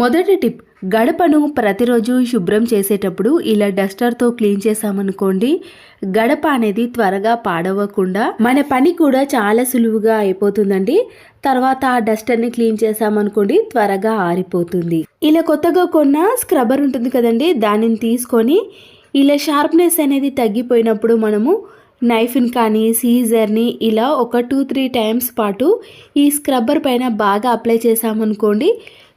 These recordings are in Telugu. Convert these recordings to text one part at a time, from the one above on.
మొదటి టిప్ గడపను ప్రతిరోజు శుభ్రం చేసేటప్పుడు ఇలా డస్టర్తో క్లీన్ చేసామనుకోండి గడప అనేది త్వరగా పాడవకుండా మన పని కూడా చాలా సులువుగా అయిపోతుందండి. తర్వాత ఆ డస్టర్ని క్లీన్ చేసామనుకోండి త్వరగా ఆరిపోతుంది. ఇలా కొత్తగా కొన్న స్క్రబ్బర్ ఉంటుంది కదండి దానిని తీసుకొని ఇలా షార్ప్నెస్ అనేది తగ్గిపోయినప్పుడు మనము నైఫ్ని కానీ సీజర్ని ఇలా ఒక టూ త్రీ టైమ్స్ పాటు ఈ స్క్రబ్బర్ పైన బాగా అప్లై చేసామనుకోండి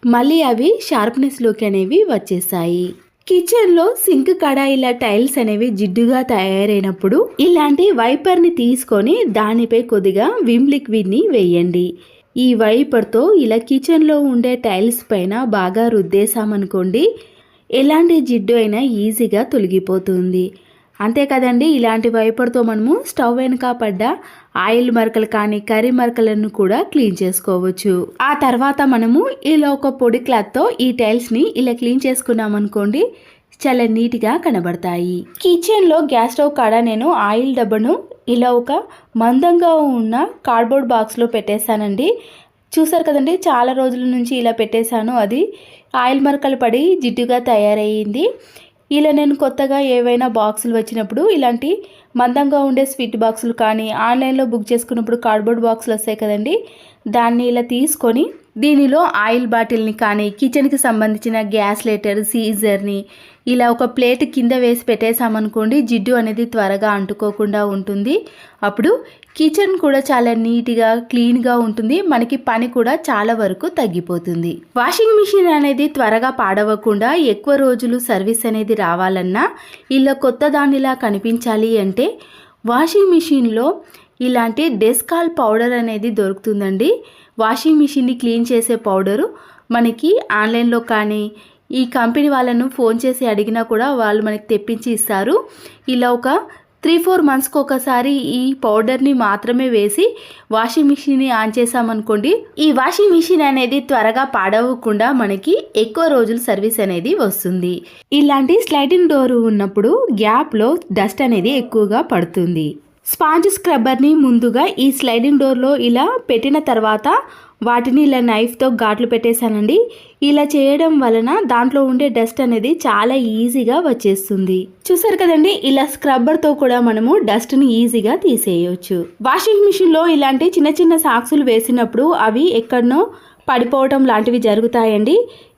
మళ్ళీ అవి షార్ప్నెస్లోకి అనేవి వచ్చేసాయి. కిచెన్లో సింక్ కడ ఇలా టైల్స్ అనేవి జిడ్డుగా తయారైనప్పుడు ఇలాంటి వైపర్ని తీసుకొని దానిపై కొద్దిగా విమ్ లిక్విడ్ని వేయండి. ఈ వైపర్తో ఇలా కిచెన్లో ఉండే టైల్స్ పైన బాగా రుద్దేశామనుకోండి ఎలాంటి జిడ్డు అయినా ఈజీగా తొలగిపోతుంది. అంతే కదండి ఇలాంటి వైపర్తో మనము స్టవ్ వెనుక పడ్డ ఆయిల్ మరకలు కానీ కర్రీ మరకలను కూడా క్లీన్ చేసుకోవచ్చు. ఆ తర్వాత మనము ఇలా ఒక పొడి క్లాత్తో ఈ టైల్స్ని ఇలా క్లీన్ చేసుకున్నాం అనుకోండి చాలా నీట్గా కనబడతాయి. కిచెన్లో గ్యాస్ స్టవ్ కాడ నేను ఆయిల్ డబ్బాను ఇలా ఒక మందంగా ఉన్న కార్డ్బోర్డ్ బాక్స్లో పెట్టేశానండి. చూసారు కదండి చాలా రోజుల నుంచి ఇలా పెట్టేశాను. అది ఆయిల్ మరకలు పడి జిడ్డుగా తయారయ్యింది. ఇలా నేను కొత్తగా ఏవైనా బాక్సులు వచ్చినప్పుడు ఇలాంటి మందంగా ఉండే స్వీట్ బాక్సులు కానీ ఆన్లైన్లో బుక్ చేసుకున్నప్పుడు కార్డ్బోర్డ్ బాక్సులు వస్తాయి కదండి దాన్ని ఇలా తీసుకొని దీనిలో ఆయిల్ బాటిల్ని కానీ కిచెన్కి సంబంధించిన గ్యాస్ లెటర్ సీజర్ని ఇలా ఒక ప్లేట్ కింద వేసి పెట్టేసామనుకోండి జిడ్డు అనేది త్వరగా అంటుకోకుండా ఉంటుంది. అప్పుడు కిచెన్ కూడా చాలా నీట్గా క్లీన్గా ఉంటుంది. మనకి పని కూడా చాలా వరకు తగ్గిపోతుంది. వాషింగ్ మిషన్ అనేది త్వరగా పాడవకుండా ఎక్కువ రోజులు సర్వీస్ అనేది రావాలన్నా ఇలా కొత్త దానిలా కనిపించాలి అంటే వాషింగ్ మిషన్లో ఇలాంటి డెస్కాల్ పౌడర్ అనేది దొరుకుతుందండి. వాషింగ్ మిషన్ని క్లీన్ చేసే పౌడరు మనకి ఆన్లైన్లో కానీ ఈ కంపెనీ వాళ్ళను ఫోన్ చేసి అడిగినా కూడా వాళ్ళు మనకి తెప్పించి ఇస్తారు. ఇలా ఒక త్రీ ఫోర్ మంత్స్కి ఒకసారి ఈ పౌడర్ని మాత్రమే వేసి వాషింగ్ మిషన్ని ఆన్ చేసామనుకోండి ఈ వాషింగ్ మిషన్ అనేది త్వరగా పాడవకుండా మనకి ఎక్కువ రోజులు సర్వీస్ అనేది వస్తుంది. ఇలాంటి స్లైడింగ్ డోర్ ఉన్నప్పుడు గ్యాప్లో డస్ట్ అనేది ఎక్కువగా పడుతుంది. స్పాంజ్ స్క్రబ్బర్ని ముందుగా ఈ స్లైడింగ్ డోర్లో ఇలా పెట్టిన తర్వాత వాటిని ఇలా నైఫ్తో ఘాట్లు పెట్టేశానండి. ఇలా చేయడం వలన దాంట్లో ఉండే డస్ట్ అనేది చాలా ఈజీగా వచ్చేస్తుంది. చూసారు కదండి ఇలా స్క్రబ్బర్తో కూడా మనము డస్ట్ని ఈజీగా తీసేయవచ్చు వాషింగ్ మిషన్లో ఇలాంటి చిన్న చిన్న సాక్సులు వేసినప్పుడు అవి ఎక్కడనో పడిపోవటం లాంటివి జరుగుతాయండి.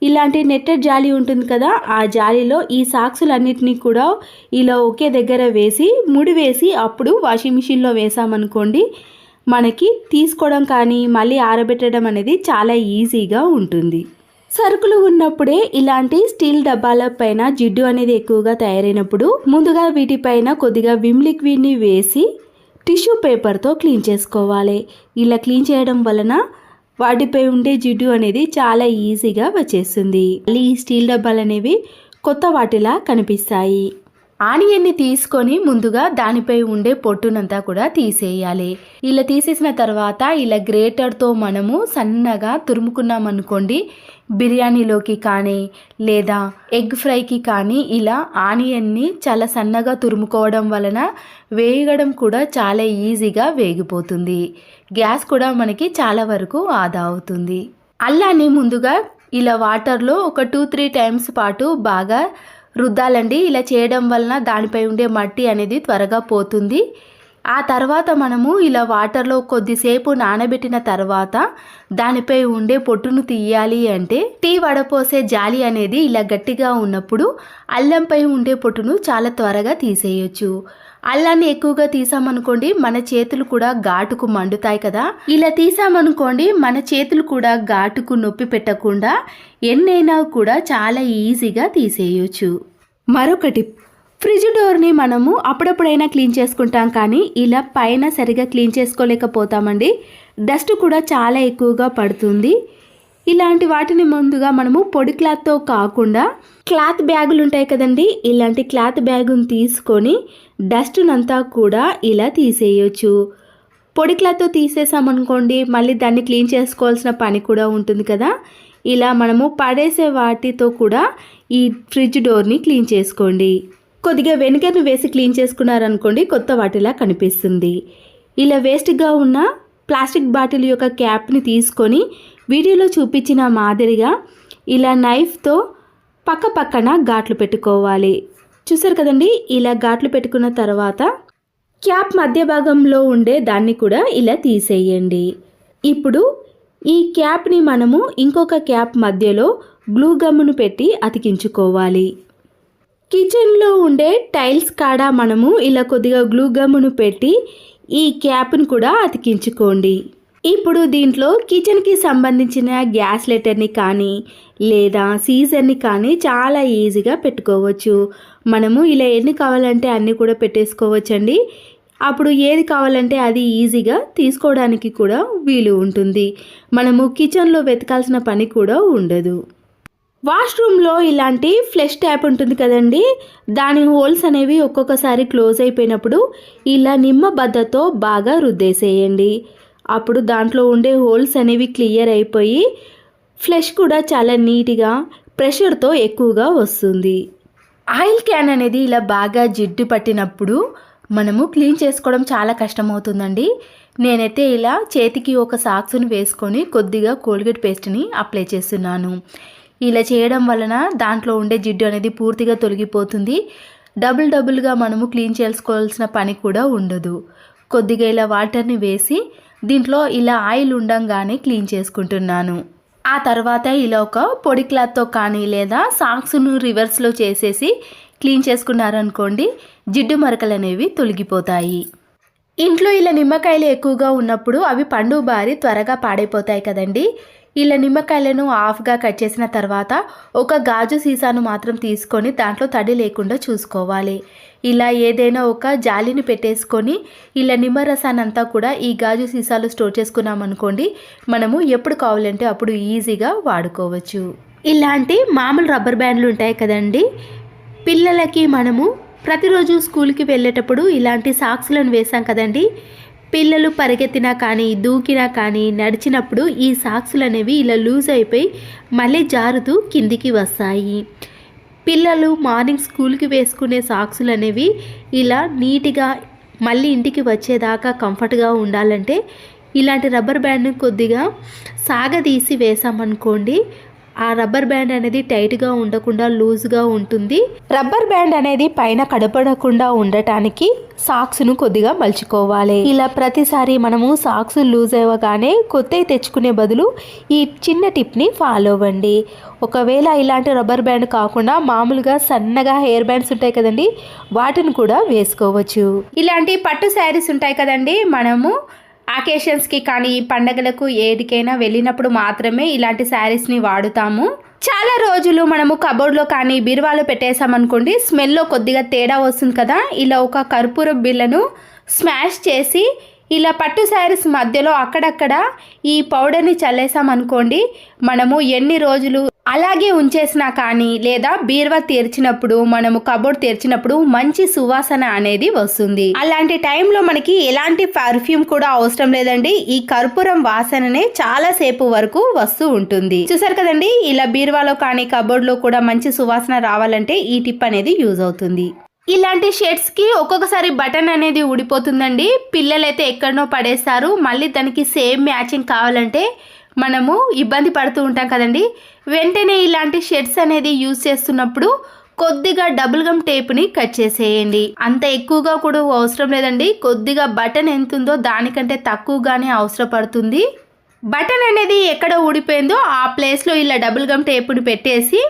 ఇలాంటి నెట్టెడ్ జాలి ఉంటుంది కదా ఆ జాలిలో ఈ సాక్సులన్నిటినీ కూడా ఇలా ఒకే దగ్గర వేసి ముడి వేసి అప్పుడు వాషింగ్ మిషన్లో వేసామనుకోండి మనకి తీసుకోవడం కానీ మళ్ళీ ఆరబెట్టడం అనేది చాలా ఈజీగా ఉంటుంది. సరుకులు ఉన్నప్పుడే ఇలాంటి స్టీల్ డబ్బాల పైన జిడ్డు అనేది ఎక్కువగా తయారైనప్పుడు ముందుగా వీటిపైన కొద్దిగా విమ్ లిక్విడ్ని వేసి టిష్యూ పేపర్తో క్లీన్ చేసుకోవాలి. ఇలా క్లీన్ చేయడం వలన వాటిపై ఉండే జిడ్డు అనేది చాలా ఈజీగా వచ్చేస్తుంది. మళ్ళీ ఈ స్టీల్ డబ్బాలు అనేవి కొత్త వాటిలా కనిపిస్తాయి. ఆనియన్ని తీసుకొని ముందుగా దానిపై ఉండే పొట్టునంతా కూడా తీసేయాలి. ఇలా తీసేసిన తర్వాత ఇలా గ్రేటర్తో మనము సన్నగా తురుముకున్నామనుకోండి బిర్యానీలోకి కానీ లేదా ఎగ్ ఫ్రైకి కానీ ఇలా ఆనియన్ని చాలా సన్నగా తురుముకోవడం వలన వేయడం కూడా చాలా ఈజీగా వేగిపోతుంది. గ్యాస్ కూడా మనకి చాలా వరకు ఆదా అవుతుంది. అల్లాన్ని ముందుగా ఇలా వాటర్లో ఒక టూ త్రీ టైమ్స్ పాటు బాగా రుద్దాలండి. ఇలా చేయడం వలన దానిపై ఉండే మట్టి అనేది త్వరగా పోతుంది. ఆ తర్వాత మనము ఇలా వాటర్లో కొద్దిసేపు నానబెట్టిన తర్వాత దానిపై ఉండే పొట్టును తీయాలి అంటే టీ వడపోసే జాలి అనేది ఇలా గట్టిగా ఉన్నప్పుడు అల్లంపై ఉండే పొట్టును చాలా త్వరగా తీసేయొచ్చు. అల్లాన్ని ఎక్కువగా తీసామనుకోండి మన చేతులు కూడా ఘాటుకు మండుతాయి కదా. ఇలా తీసామనుకోండి మన చేతులు కూడా ఘాటుకు నొప్పి పెట్టకుండా ఎన్నైనా కూడా చాలా ఈజీగా తీసేయొచ్చు. మరొక టిప్. ఫ్రిడ్జ్ డోర్ని మనము అప్పుడప్పుడైనా క్లీన్ చేసుకుంటాం కానీ ఇలా పైన సరిగా క్లీన్ చేసుకోలేకపోతామండి. డస్ట్ కూడా చాలా ఎక్కువగా పడుతుంది. ఇలాంటి వాటిని ముందుగా మనము పొడి క్లాత్తో కాకుండా క్లాత్ బ్యాగులు ఉంటాయి కదండి ఇలాంటి క్లాత్ బ్యాగుని తీసుకొని డస్ట్నంతా కూడా ఇలా తీసేయొచ్చు. పొడి క్లాత్తో తీసేసామనుకోండి మళ్ళీ దాన్ని క్లీన్ చేసుకోవాల్సిన పని కూడా ఉంటుంది కదా. ఇలా మనము పడేసే వాటితో కూడా ఈ ఫ్రిడ్జ్ డోర్ని క్లీన్ చేసుకోండి. కొద్దిగా వెనిగర్ను వేసి క్లీన్ చేసుకున్నారనుకోండి కొత్త వాటిలా కనిపిస్తుంది. ఇలా వేస్ట్గా ఉన్న ప్లాస్టిక్ బాటిల్ యొక్క క్యాప్ని తీసుకొని వీడియోలో చూపించిన మాదిరిగా ఇలా నైఫ్తో పక్క పక్కన ఘాట్లు పెట్టుకోవాలి. చూసారు కదండి? ఇలా ఘాట్లు పెట్టుకున్న తర్వాత క్యాప్ మధ్య భాగంలో ఉండే దాన్ని కూడా ఇలా తీసేయండి. ఇప్పుడు ఈ క్యాప్ని మనము ఇంకొక క్యాప్ మధ్యలో గ్లూ గమ్మును పెట్టి అతికించుకోవాలి. కిచెన్లో ఉండే టైల్స్ కాడ మనము ఇలా కొద్దిగా గ్లూ గమ్మును పెట్టి ఈ క్యాప్ను కూడా అతికించుకోండి. ఇప్పుడు దీంట్లో కిచెన్కి సంబంధించిన గ్యాస్ లెటర్ని కానీ లేదా సీజర్ని కానీ చాలా ఈజీగా పెట్టుకోవచ్చు. మనము ఇలా ఎన్ని కావాలంటే అన్నీ కూడా పెట్టేసుకోవచ్చండి. అప్పుడు ఏది కావాలంటే అది ఈజీగా తీసుకోవడానికి కూడా వీలు ఉంటుంది. మనము కిచెన్లో వెతకాల్సిన పని కూడా ఉండదు. వాష్రూమ్లో ఇలాంటి ఫ్లెష్ ట్యాప్ ఉంటుంది కదండి. దాని హోల్స్ అనేవి ఒక్కొక్కసారి క్లోజ్ అయిపోయినప్పుడు ఇలా నిమ్మ బద్దతో బాగా రుద్దేసేయండి. అప్పుడు దాంట్లో ఉండే హోల్స్ అనేవి క్లియర్ అయిపోయి ఫ్లెష్ కూడా చాలా నీట్గా ప్రెషర్తో ఎక్కువగా వస్తుంది. ఆయిల్ క్యాన్ అనేది ఇలా బాగా జిడ్డు పట్టినప్పుడు మనము క్లీన్ చేసుకోవడం చాలా కష్టమవుతుందండి. నేనైతే ఇలా చేతికి ఒక సాక్స్ని వేసుకొని కొద్దిగా కోల్గేట్ పేస్ట్ని అప్లై చేస్తున్నాను. ఇలా చేయడం వలన దాంట్లో ఉండే జిడ్డు అనేది పూర్తిగా తొలగిపోతుంది. డబుల్ డబుల్గా మనము క్లీన్ చేసుకోవాల్సిన పని కూడా ఉండదు. కొద్దిగా ఇలా వాటర్ని వేసి దీంట్లో ఇలా ఆయిల్ ఉండంగానే క్లీన్ చేసుకుంటున్నాను. ఆ తర్వాత ఇలా ఒక పొడి క్లాత్తో కానీ లేదా సాక్స్ను రివర్స్లో చేసేసి క్లీన్ చేసుకున్నారనుకోండి జిడ్డు మరకలు అనేవి తొలగిపోతాయి. ఇంట్లో ఇలా నిమ్మకాయలు ఎక్కువగా ఉన్నప్పుడు అవి పండు బారి త్వరగా పాడైపోతాయి కదండి. ఇలా నిమ్మకాయలను ఆఫ్గా కట్ చేసిన తర్వాత ఒక గాజు సీసాను మాత్రం తీసుకొని దాంట్లో తడి లేకుండా చూసుకోవాలి. ఇలా ఏదైనా ఒక జాలిని పెట్టేసుకొని ఇలా నిమ్మరసానంతా కూడా ఈ గాజు సీసాలు స్టోర్ చేసుకున్నామనుకోండి మనము ఎప్పుడు కావాలంటే అప్పుడు ఈజీగా వాడుకోవచ్చు. ఇలాంటి మామూలు రబ్బర్ బ్యాండ్లు ఉంటాయి కదండి పిల్లలకి మనము ప్రతిరోజు స్కూల్కి వెళ్ళేటప్పుడు ఇలాంటి సాక్స్లను వేసాం కదండి పిల్లలు పరిగెత్తినా కానీ దూకినా కానీ నడిచినప్పుడు ఈ సాక్సులు అనేవి ఇలా లూజ్ అయిపోయి మళ్ళీ జారుతూ కిందికి వస్తాయి. పిల్లలు మార్నింగ్ స్కూల్కి వేసుకునే సాక్సులు అనేవి ఇలా నీట్గా మళ్ళీ ఇంటికి వచ్చేదాకా కంఫర్ట్గా ఉండాలంటే ఇలాంటి రబ్బర్ బ్యాండ్ని కొద్దిగా సాగదీసి వేసామనుకోండి ఆ రబ్బర్ బ్యాండ్ అనేది టైట్గా ఉండకుండా లూజ్గా ఉంటుంది. రబ్బర్ బ్యాండ్ అనేది పైన కడపడకుండా ఉండటానికి సాక్స్ను కొద్దిగా మలుచుకోవాలి. ఇలా ప్రతిసారి మనము సాక్స్ లూజ్ అవ్వగానే కొత్తవి తెచ్చుకునే బదులు ఈ చిన్న టిప్ని ఫాలో అవ్వండి. ఒకవేళ ఇలాంటి రబ్బర్ బ్యాండ్ కాకుండా మామూలుగా సన్నగా హెయిర్ బ్యాండ్స్ ఉంటాయి కదండి వాటిని కూడా వేసుకోవచ్చు. ఇలాంటి పట్టు శారీస్ ఉంటాయి కదండి మనము అకేషన్స్కి కానీ పండగలకు ఏదికైనా వెళ్ళినప్పుడు మాత్రమే ఇలాంటి శారీస్ని వాడుతాము. చాలా రోజులు మనము కబోర్డ్లో కానీ బీరువాలో పెట్టేసామనుకోండి స్మెల్లో కొద్దిగా తేడా వస్తుంది కదా ఇలా ఒక కర్పూర బిళ్ళను స్మాష్ చేసి ఇలా పట్టు శారీస్ మధ్యలో అక్కడక్కడ ఈ పౌడర్ని చల్లేసామనుకోండి మనము ఎన్ని రోజులు అలాగే ఉంచేసినా కానీ లేదా బీరువా తెరిచినప్పుడు మనము కబోర్డ్ తెరిచినప్పుడు మంచి సువాసన అనేది వస్తుంది. అలాంటి టైంలో మనకి ఎలాంటి పర్ఫ్యూమ్ కూడా అవసరం లేదండి. ఈ కర్పూరం వాసననే చాలా సేపు వరకు వస్తూ ఉంటుంది. చూసారు కదండి? ఇలా బీరువాలో కానీ కబోర్డ్లో కూడా మంచి సువాసన రావాలంటే ఈ టిప్ అనేది యూజ్ అవుతుంది. ఇలాంటి షర్ట్స్కి ఒక్కొక్కసారి బటన్ అనేది ఊడిపోతుందండి. పిల్లలైతే ఎక్కడనో పడేస్తారు. మళ్ళీ దానికి సేమ్ మ్యాచింగ్ కావాలంటే మనము ఇబ్బంది పడుతూ ఉంటాం కదండి. వెంటనే ఇలాంటి షర్ట్స్ అనేది యూజ్ చేస్తున్నప్పుడు కొద్దిగా డబుల్ గమ్ టేప్ని కట్ చేసేయండి. అంత ఎక్కువగా కూడా అవసరం లేదండి. కొద్దిగా బటన్ ఎంత ఉందో దానికంటే తక్కువగానే అవసరపడుతుంది. బటన్ అనేది ఎక్కడ ఊడిపోయిందో ఆ ప్లేస్లో ఇలా డబుల్ గమ్ టేపుని పెట్టేసి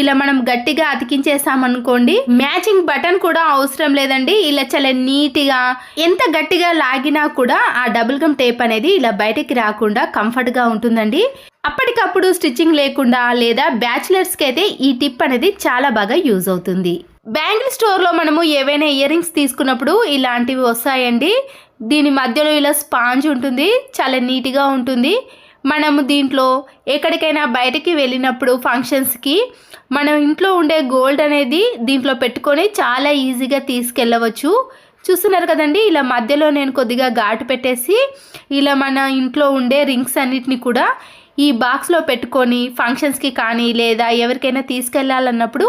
ఇలా మనం గట్టిగా అతికించేసామనుకోండి మ్యాచింగ్ బటన్ కూడా అవసరం లేదండి. ఇలా చాలా నీట్గా ఎంత గట్టిగా లాగినా కూడా ఆ డబుల్ గమ్ టేప్ అనేది ఇలా బయటికి రాకుండా కంఫర్ట్గా ఉంటుందండి. అప్పటికప్పుడు స్టిచ్చింగ్ లేకుండా లేదా బ్యాచిలర్స్కి అయితే ఈ టిప్ అనేది చాలా బాగా యూజ్ అవుతుంది. బ్యాంగిల్ స్టోర్లో మనము ఏవైనా ఇయర్ రింగ్స్ తీసుకున్నప్పుడు ఇలాంటివి వస్తాయండి. దీని మధ్యలో ఇలా స్పాంజ్ ఉంటుంది చాలా నీట్గా ఉంటుంది. మనము దీంట్లో ఎక్కడికైనా బయటకి వెళ్ళినప్పుడు ఫంక్షన్స్కి మనం ఇంట్లో ఉండే గోల్డ్ అనేది దీంట్లో పెట్టుకొని చాలా ఈజీగా తీసుకెళ్ళవచ్చు. చూస్తున్నారు కదండి ఇలా మధ్యలో నేను కొద్దిగా ఘాటు పెట్టేసి ఇలా మన ఇంట్లో ఉండే రింగ్స్ అన్నిటిని కూడా ఈ బాక్స్లో పెట్టుకొని ఫంక్షన్స్కి కానీ లేదా ఎవరికైనా తీసుకెళ్ళాలన్నప్పుడు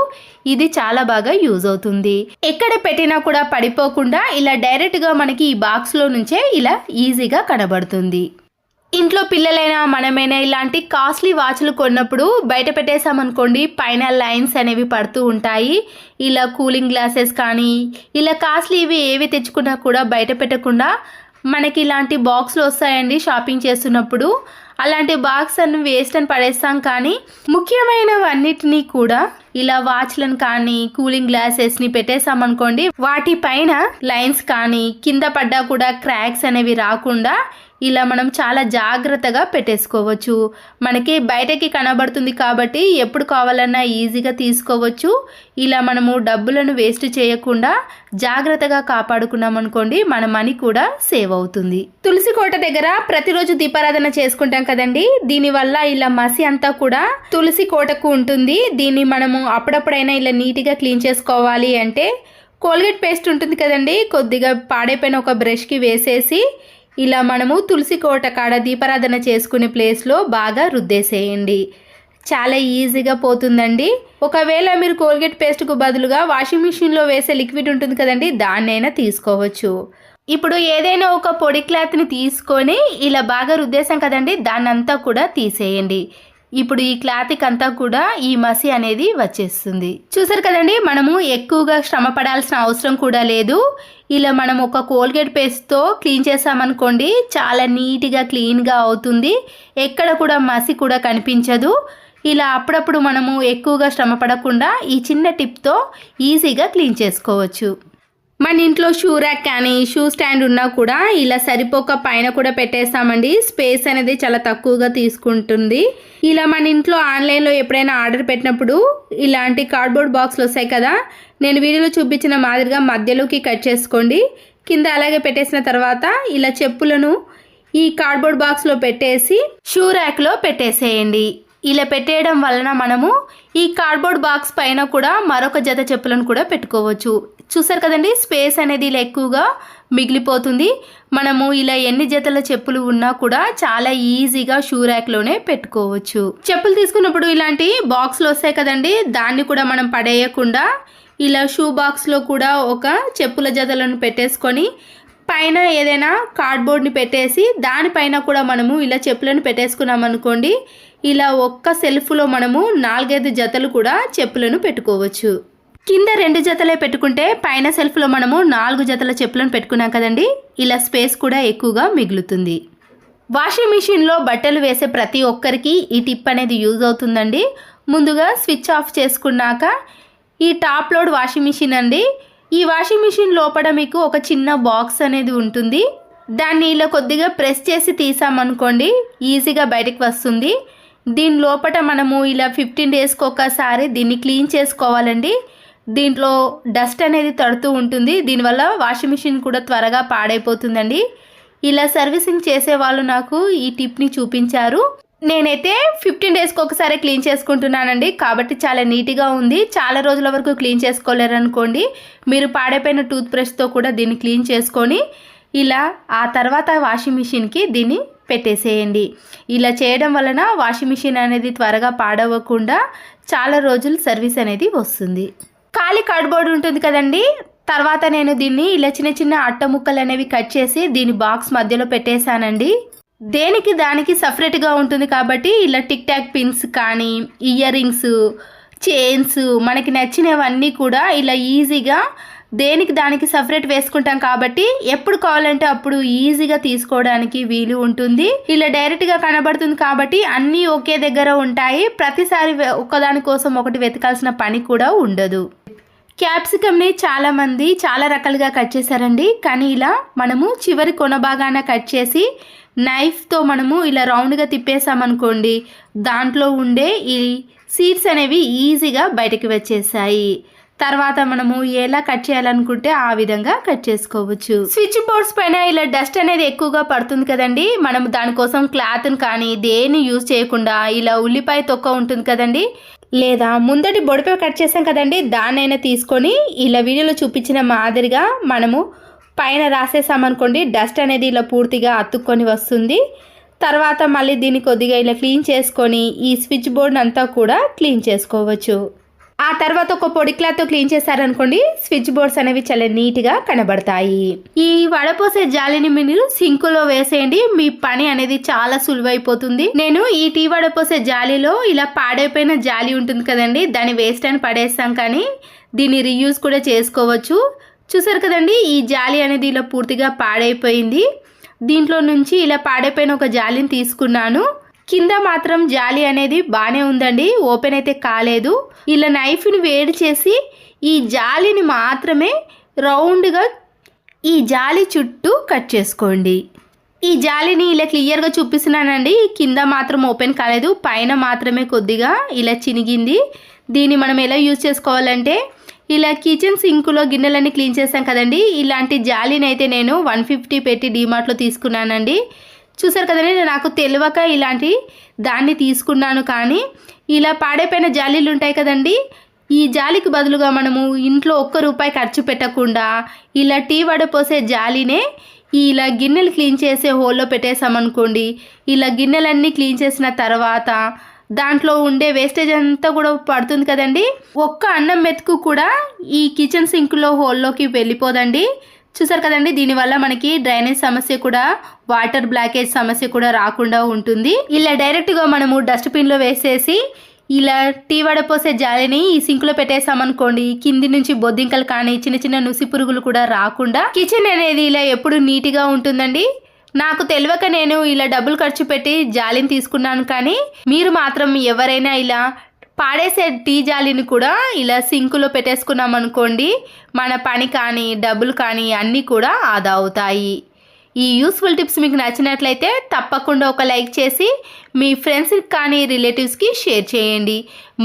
ఇది చాలా బాగా యూజ్ అవుతుంది. ఎక్కడ పెట్టినా కూడా పడిపోకుండా ఇలా డైరెక్ట్గా మనకి ఈ బాక్స్లో నుంచే ఇలా ఈజీగా కనబడుతుంది. ఇంట్లో పిల్లలైనా మనమైనా ఇలాంటి కాస్ట్లీ వాచ్లు కొన్నప్పుడు బయట పెట్టేసామనుకోండి పైన లైన్స్ అనేవి పడుతూ ఉంటాయి. ఇలా కూలింగ్ గ్లాసెస్ కానీ ఇలా కాస్ట్లీ ఇవి ఏవి తెచ్చుకున్నా కూడా బయట పెట్టకుండా మనకి ఇలాంటి బాక్స్లు వస్తాయండి షాపింగ్ చేస్తున్నప్పుడు. అలాంటి బాక్స్ అన్ని వేస్ట్ అని పడేస్తాం కానీ ముఖ్యమైనవన్నిటినీ కూడా ఇలా వాచ్లను కానీ కూలింగ్ గ్లాసెస్ని పెట్టేసామనుకోండి అనుకోండి వాటిపైన లైన్స్ కానీ కింద పడ్డా కూడా క్రాక్స్ అనేవి రాకుండా ఇలా మనం చాలా జాగ్రత్తగా పెట్టేసుకోవచ్చు. మనకి బయటకి కనబడుతుంది కాబట్టి ఎప్పుడు కావాలన్నా ఈజీగా తీసుకోవచ్చు. ఇలా మనము డబ్బులను వేస్ట్ చేయకుండా జాగ్రత్తగా కాపాడుకున్నాం అనుకోండి మన మనీ కూడా సేవ్ అవుతుంది. తులసి కోట దగ్గర ప్రతిరోజు దీపారాధన చేసుకుంటాం కదండి. దీనివల్ల ఇలా మసి అంతా కూడా తులసి కోటకు ఉంటుంది. దీన్ని మనము అప్పుడప్పుడైనా ఇలా నీట్గా క్లీన్ చేసుకోవాలి అంటే కోల్గేట్ పేస్ట్ ఉంటుంది కదండి. కొద్దిగా పాడైపోయిన ఒక బ్రష్కి వేసేసి ఇలా మనము తులసి కోట కాడ దీపారాధన చేసుకునే ప్లేస్లో బాగా రుద్దేసేయండి. చాలా ఈజీగా పోతుందండి. ఒకవేళ మీరు కోల్గేట్ పేస్ట్కు బదులుగా వాషింగ్ మిషన్లో వేసే లిక్విడ్ ఉంటుంది కదండి దాన్నైనా తీసుకోవచ్చు. ఇప్పుడు ఏదైనా ఒక పొడి క్లాత్ని తీసుకొని ఇలా బాగా రుద్దేశాం కదండి దాన్నంతా కూడా తీసేయండి. ఇప్పుడు ఈ క్లాత్కి అంతా కూడా ఈ మసి అనేది వచ్చేస్తుంది. చూసారు కదండి మనము ఎక్కువగా శ్రమ పడాల్సిన అవసరం కూడా లేదు. ఇలా మనం ఒక కోల్గేట్ పేస్ట్తో క్లీన్ చేసామనుకోండి చాలా నీట్గా క్లీన్గా అవుతుంది. ఎక్కడ కూడా మసి కూడా కనిపించదు. ఇలా అప్పుడప్పుడు మనము ఎక్కువగా శ్రమ పడకుండా ఈ చిన్న టిప్తో ఈజీగా క్లీన్ చేసుకోవచ్చు. మన ఇంట్లో షూ ర్యాక్ కానీ షూ స్టాండ్ ఉన్నా కూడా ఇలా సరిపోక పైన కూడా పెట్టేస్తామండి. స్పేస్ అనేది చాలా తక్కువగా తీసుకుంటుంది. ఇలా మన ఇంట్లో ఆన్లైన్లో ఎప్పుడైనా ఆర్డర్ పెట్టినప్పుడు ఇలాంటి కార్డ్బోర్డ్ బాక్స్లు వస్తాయి కదా నేను వీడియోలో చూపించిన మాదిరిగా మధ్యలోకి కట్ చేసుకోండి. కింద అలాగే పెట్టేసిన తర్వాత ఇలా చెప్పులను ఈ కార్డ్బోర్డ్ బాక్స్లో పెట్టేసి షూ ర్యాక్లో పెట్టేసేయండి. ఇలా పెట్టేయడం వలన మనము ఈ కార్డ్బోర్డ్ బాక్స్ పైన కూడా మరొక జత చెప్పులను కూడా పెట్టుకోవచ్చు. చూసారు కదండి? స్పేస్ అనేది ఇలా ఎక్కువగా మిగిలిపోతుంది. మనము ఇలా ఎన్ని జతల చెప్పులు ఉన్నా కూడా చాలా ఈజీగా షూ ర్యాక్లోనే పెట్టుకోవచ్చు. చెప్పులు తీసుకున్నప్పుడు ఇలాంటి బాక్స్లు వస్తాయి కదండి? దాన్ని కూడా మనం పడేయకుండా ఇలా షూ బాక్స్లో కూడా ఒక చెప్పుల జతలను పెట్టేసుకొని పైన ఏదైనా కార్డ్బోర్డ్ని పెట్టేసి దానిపైన కూడా మనము ఇలా చెప్పులను పెట్టేసుకున్నాం అనుకోండి ఇలా ఒక్క సెల్ఫ్లో మనము నాలుగైదు జతలు కూడా చెప్పులను పెట్టుకోవచ్చు. కింద రెండు జతలే పెట్టుకుంటే పైన సెల్ఫ్లో మనము నాలుగు జతల చెప్పులను పెట్టుకున్నాం కదండి. ఇలా స్పేస్ కూడా ఎక్కువగా మిగులుతుంది. వాషింగ్ మిషన్లో బట్టలు వేసే ప్రతి ఒక్కరికి ఈ టిప్ అనేది యూజ్ అవుతుందండి. ముందుగా స్విచ్ ఆఫ్ చేసుకున్నాక ఈ టాప్ లోడ్ వాషింగ్ మిషన్ అండి. ఈ వాషింగ్ మిషన్ లోపల మీకు ఒక చిన్న బాక్స్ అనేది ఉంటుంది. దాన్ని ఇలా కొద్దిగా ప్రెస్ చేసి తీసామనుకోండి ఈజీగా బయటకు వస్తుంది. దీని లోపల మనము ఇలా ఫిఫ్టీన్ డేస్కి ఒకసారి దీన్ని క్లీన్ చేసుకోవాలండి. దీంట్లో డస్ట్ అనేది తడుతూ ఉంటుంది. దీనివల్ల వాషింగ్ మిషన్ కూడా త్వరగా పాడైపోతుందండి. ఇలా సర్వీసింగ్ చేసే వాళ్ళు నాకు ఈ టిప్ని చూపించారు. నేనైతే ఫిఫ్టీన్ డేస్కి ఒకసారి క్లీన్ చేసుకుంటున్నానండి. కాబట్టి చాలా నీట్గా ఉంది. చాలా రోజుల వరకు క్లీన్ చేసుకోలేరు అనుకోండి మీరు పాడైపోయిన టూత్ బ్రష్తో కూడా దీన్ని క్లీన్ చేసుకొని ఇలా ఆ తర్వాత వాషింగ్ మిషన్కి దీన్ని పెట్టేసేయండి. ఇలా చేయడం వలన వాషింగ్ మిషన్ అనేది త్వరగా పాడవకుండా చాలా రోజులు సర్వీస్ అనేది వస్తుంది. ఖాళీ కార్డ్బోర్డ్ ఉంటుంది కదండి. తర్వాత నేను దీన్ని ఇలా చిన్న చిన్న అట్ట ముక్కలు అనేవి కట్ చేసి దీని బాక్స్ మధ్యలో పెట్టేశానండి. దేనికి దానికి సపరేట్గా ఉంటుంది కాబట్టి ఇలా టిక్ టాక్ పిన్స్ కానీ ఇయర్ రింగ్స్ చైన్స్ మనకి నచ్చినవన్నీ కూడా ఇలా ఈజీగా దేనికి దానికి సపరేట్ వేసుకుంటాం కాబట్టి ఎప్పుడు కావాలంటే అప్పుడు ఈజీగా తీసుకోవడానికి వీలు ఉంటుంది. ఇలా డైరెక్ట్గా కనబడుతుంది కాబట్టి అన్నీ ఒకే దగ్గర ఉంటాయి. ప్రతిసారి ఒకదాని కోసం ఒకటి వెతకాల్సిన పని కూడా ఉండదు. క్యాప్సికమ్ని చాలామంది చాలా రకాలుగా కట్ చేశారండి. కానీ ఇలా మనము చివరి కొన భాగాన కట్ చేసి నైఫ్తో మనము ఇలా రౌండ్గా తిప్పేసామనుకోండి దాంట్లో ఉండే ఈ సీడ్స్ అనేవి ఈజీగా బయటకు వచ్చేసాయి. తర్వాత మనము ఎలా కట్ చేయాలనుకుంటే ఆ విధంగా కట్ చేసుకోవచ్చు. స్విచ్ బోర్డ్స్ పైన ఇలా డస్ట్ అనేది ఎక్కువగా పడుతుంది కదండి. మనం దానికోసం క్లాత్ని కానీ దేన్ని యూజ్ చేయకుండా ఇలా ఉల్లిపాయ తొక్క ఉంటుంది కదండి. లేదా ముందటి బొడిపై కట్ చేసాం కదండి దాన్నైనా తీసుకొని ఇలా వీడియోలో చూపించిన మాదిరిగా మనము పైన రాసేసామనుకోండి డస్ట్ అనేది ఇలా పూర్తిగా అతుక్కొని వస్తుంది. తర్వాత మళ్ళీ దీన్ని కొద్దిగా ఇలా క్లీన్ చేసుకొని ఈ స్విచ్ బోర్డ్ అంతా కూడా క్లీన్ చేసుకోవచ్చు. ఆ తర్వాత ఒక పొడి క్లాత్ క్లీన్ చేశారనుకోండి స్విచ్ బోర్డ్స్ అనేవి చాలా నీట్గా కనబడతాయి. ఈ వడపోసే జాలిని మీరు సింక్లో వేసేయండి మీ పని అనేది చాలా సులువైపోతుంది. నేను ఈ టీ వడపోసే జాలిలో ఇలా పాడైపోయిన జాలి ఉంటుంది కదండి దాన్ని వేస్ట్ అని పడేస్తాం కానీ దీన్ని రీయూజ్ కూడా చేసుకోవచ్చు. చూసారు కదండి ఈ జాలి అనేది ఇలా పూర్తిగా పాడైపోయింది. దీంట్లో నుంచి ఇలా పాడైపోయిన ఒక జాలిని తీసుకున్నాను. కింద మాత్రం జాలి అనేది బాగానే ఉందండి ఓపెన్ అయితే కాలేదు. ఇలా నైఫ్ని వేడి చేసి ఈ జాలిని మాత్రమే రౌండ్గా ఈ జాలి చుట్టూ కట్ చేసుకోండి. ఈ జాలిని ఇలా క్లియర్గా చూపిస్తున్నానండి కింద మాత్రం ఓపెన్ కాలేదు పైన మాత్రమే కొద్దిగా ఇలా చినిగింది. దీన్ని మనం ఎలా యూజ్ చేసుకోవాలంటే ఇలా కిచెన్ సింక్లో గిన్నెలన్నీ క్లీన్ చేస్తాం కదండి ఇలాంటి జాలిని అయితే నేను వన్ ఫిఫ్టీ పెట్టి డీమార్ట్లో తీసుకున్నానండి. చూసారు కదండి నాకు తెలియక ఇలాంటి దాన్ని తీసుకున్నాను కానీ ఇలా పాడైపోయిన జాలీలు ఉంటాయి కదండి. ఈ జాలికి బదులుగా మనము ఇంట్లో ఒక్క రూపాయి ఖర్చు పెట్టకుండా ఇలా టీ వడపోసే జాలినే ఇలా గిన్నెలు క్లీన్ చేసే హోల్లో పెట్టేసామనుకోండి ఇలా గిన్నెలన్నీ క్లీన్ చేసిన తర్వాత దాంట్లో ఉండే వేస్టేజ్ అంతా కూడా పడుతుంది కదండి. ఒక్క అన్నం మెతుకు కూడా ఈ కిచెన్ సింక్లో హోల్లోకి వెళ్ళిపోదండి. చూసారు కదండి దీనివల్ల మనకి డ్రైనేజ్ సమస్య కూడా వాటర్ బ్లాకేజ్ సమస్య కూడా రాకుండా ఉంటుంది. ఇలా డైరెక్ట్గా మనము డస్ట్బిన్లో వేసేసి ఇలా టీ వడపోసే జాలిని ఈ సింక్లో పెట్టేసామనుకోండి కింది నుంచి బొద్దింకలు కానీ చిన్న చిన్న నుసి పురుగులు కూడా రాకుండా కిచెన్ అనేది ఇలా ఎప్పుడు నీట్గా ఉంటుందండి. నాకు తెలియక నేను ఇలా డబ్బులు ఖర్చు పెట్టి జాలిని తీసుకున్నాను కానీ మీరు మాత్రం ఎవరైనా ఇలా పాడేసే టీ జాలిని కూడా ఇలా సింకులో పెట్టేసుకున్నాం అనుకోండి మన పని కానీ డబ్బులు కానీ అన్నీ కూడా ఆదా అవుతాయి. ఈ యూస్ఫుల్ టిప్స్ మీకు నచ్చినట్లయితే తప్పకుండా ఒక లైక్ చేసి మీ ఫ్రెండ్స్కి కానీ రిలేటివ్స్కి షేర్ చేయండి.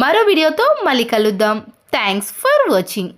మరో వీడియోతో మళ్ళీ కలుద్దాం. Thanks for watching